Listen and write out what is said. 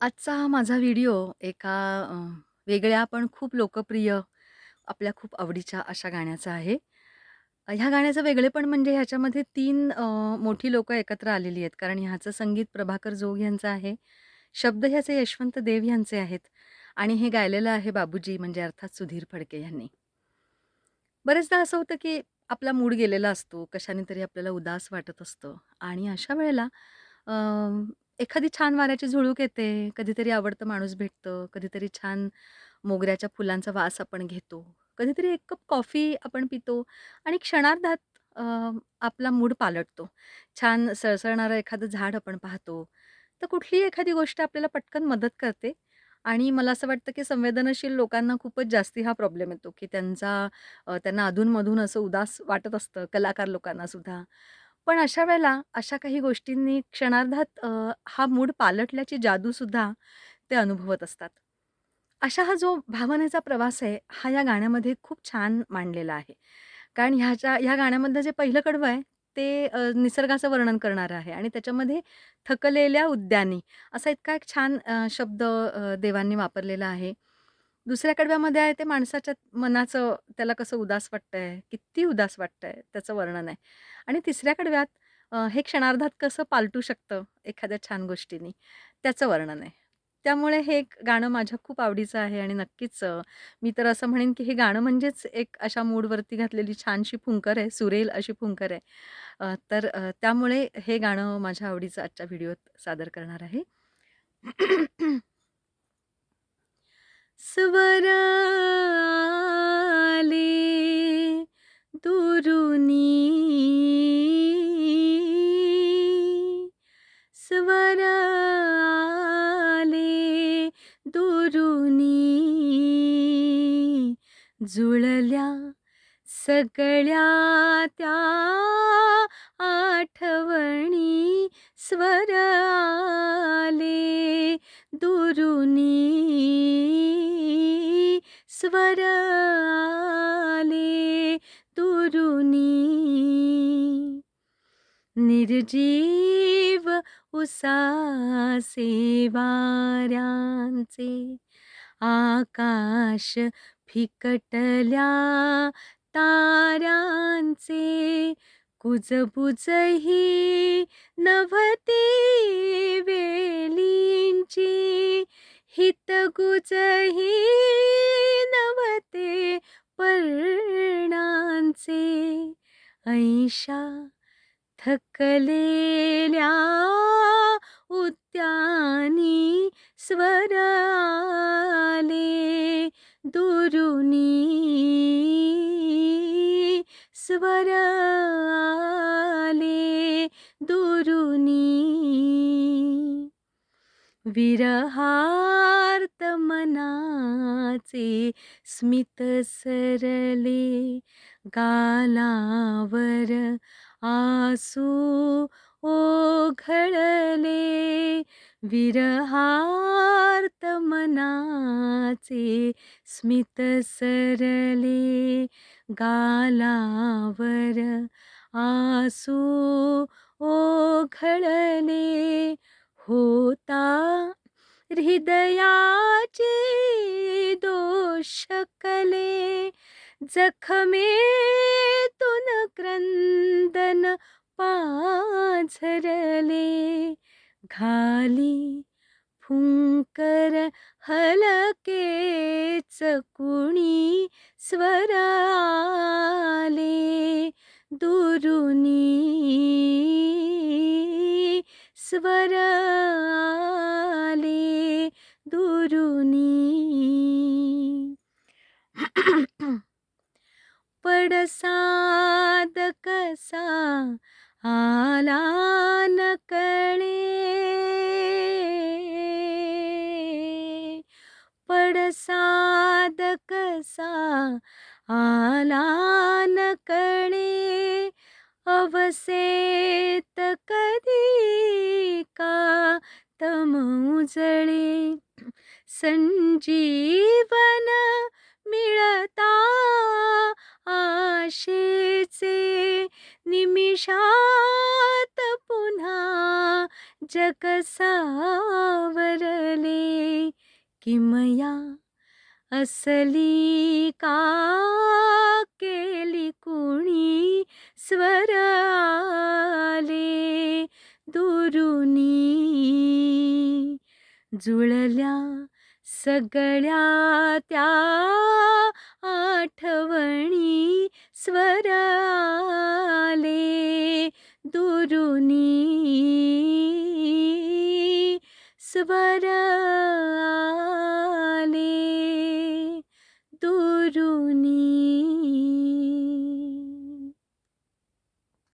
आजचा हा माझा व्हिडिओ एका अ, वेगळ्या पण खूप लोकप्रिय, आपल्या खूप आवडीच्या अशा गाण्याचा आहे. ह्या गाण्याचं वेगळेपण म्हणजे ह्याच्यामध्ये 3 अ, मोठी लोकं एकत्र आलेली आहेत. कारण ह्याचं संगीत प्रभाकर जोग यांचं आहे. शब्द ह्याचे यशवंत देव यांचे आहेत आणि हे गायलेलं आहे बाबूजी म्हणजे अर्थात सुधीर फडके यांनी. बरेचदा असं होतं, की आपला मूड गेलेला असतो, कशाने तरी आपल्याला उदास वाटत असतं आणि अशा वेळेला अ, एखादी छान वाऱ्याची झुळूक येते, कधीतरी आवडतं माणूस भेटतं, कधीतरी छान मोगऱ्याच्या फुलांचा वास आपण घेतो, कधीतरी एक कप कॉफी आपण पितो आणि क्षणार्धात अ, आपला मूड पालटतो. छान सळसळणारं एखादं झाड आपण पाहतो, तर कुठलीही एखादी गोष्ट आपल्याला पटकन मदत करते आणि मला असं वाटतं, की संवेदनशील लोकांना खूपच जास्ती हा प्रॉब्लेम येतो, की त्यांचा अ, त्यांना अधून-मधून असं उदास वाटत असतं, कलाकार लोकांनासुद्धा पण अशा वेळेला अशा काही गोष्टींनी क्षणार्धात अ, हा मूड पालटल्याची जादूसुद्धा ते अनुभवत असतात. अशा हा जो भावनेचा प्रवास आहे, हा या गाण्यामध्ये खूप छान मांडलेला आहे. कारण ह्याच्या ह्या गाण्यामधलं जे पहिलं कडवं आहे, ते अ, निसर्गाचं वर्णन करणारं आहे आणि त्याच्यामध्ये थकलेल्या उद्यानी असा इतका एक छान अ, शब्द अ, देवांनी वापरलेला आहे. दुसऱ्या कडव्यामध्ये आहे ते माणसाच्या मनाचं त्याला कसं उदास वाटतंय, किती उदास वाटतंय त्याचं वर्णन आहे. आणि तिसऱ्या कडव्यात अ, हे क्षणार्धात कसं पालटू शकतं एखाद्या छान गोष्टीनी त्याचं वर्णन आहे. त्यामुळे हे एक गाणं माझ्या खूप आवडीचं आहे आणि नक्कीच अ, मी तर असं म्हणेन, की हे गाणं म्हणजेच एक अशा मूडवरती घातलेली छानशी फुंकर आहे, सुरेल अशी फुंकर आहे. अ, तर अ, त्यामुळे हे गाणं माझ्या आवडीचं आजच्या व्हिडिओत सादर करणार आहे. स्वर आले दुरुनी. जुळल्या सगळ्या त्या आठवणी स्वर आले दुरुनी. स्वर आले दुरुनी. निर्जी उसासे वाऱ्यांचे आकाश फिकटल्या ताऱ्यांचे. कुजबुजही नभते वेलींची हितगुजही नभते पर्णांचे. ऐशा थकलेल्या उद्यानी स्वर आले दुरुनी स्वर आले दुरुनी. विरहार्त मनाचे स्मित सरले गालावर आसू ओघळले विरहार्त मनाचे स्मित सरले गालावर आसू ओघळले. होता हृदयाचे दोषकले जखमेतून क्रंदन झरले घाली फुंकर हलकेच कुणी स्वर आले दुरुनी स्वर आला कळे पडसाद कसा आला कळे अवसेत कधी का तम उजळे. संजीवन मिळता आशेचे निमिषात पुन्हा जग सावरले. किमया असली का केली कुणी स्वर आले? दुरुनी जुळल्या सगळ्या त्या आठवणी स्वर आले दुरुनी। स्वर आले दुरुनी।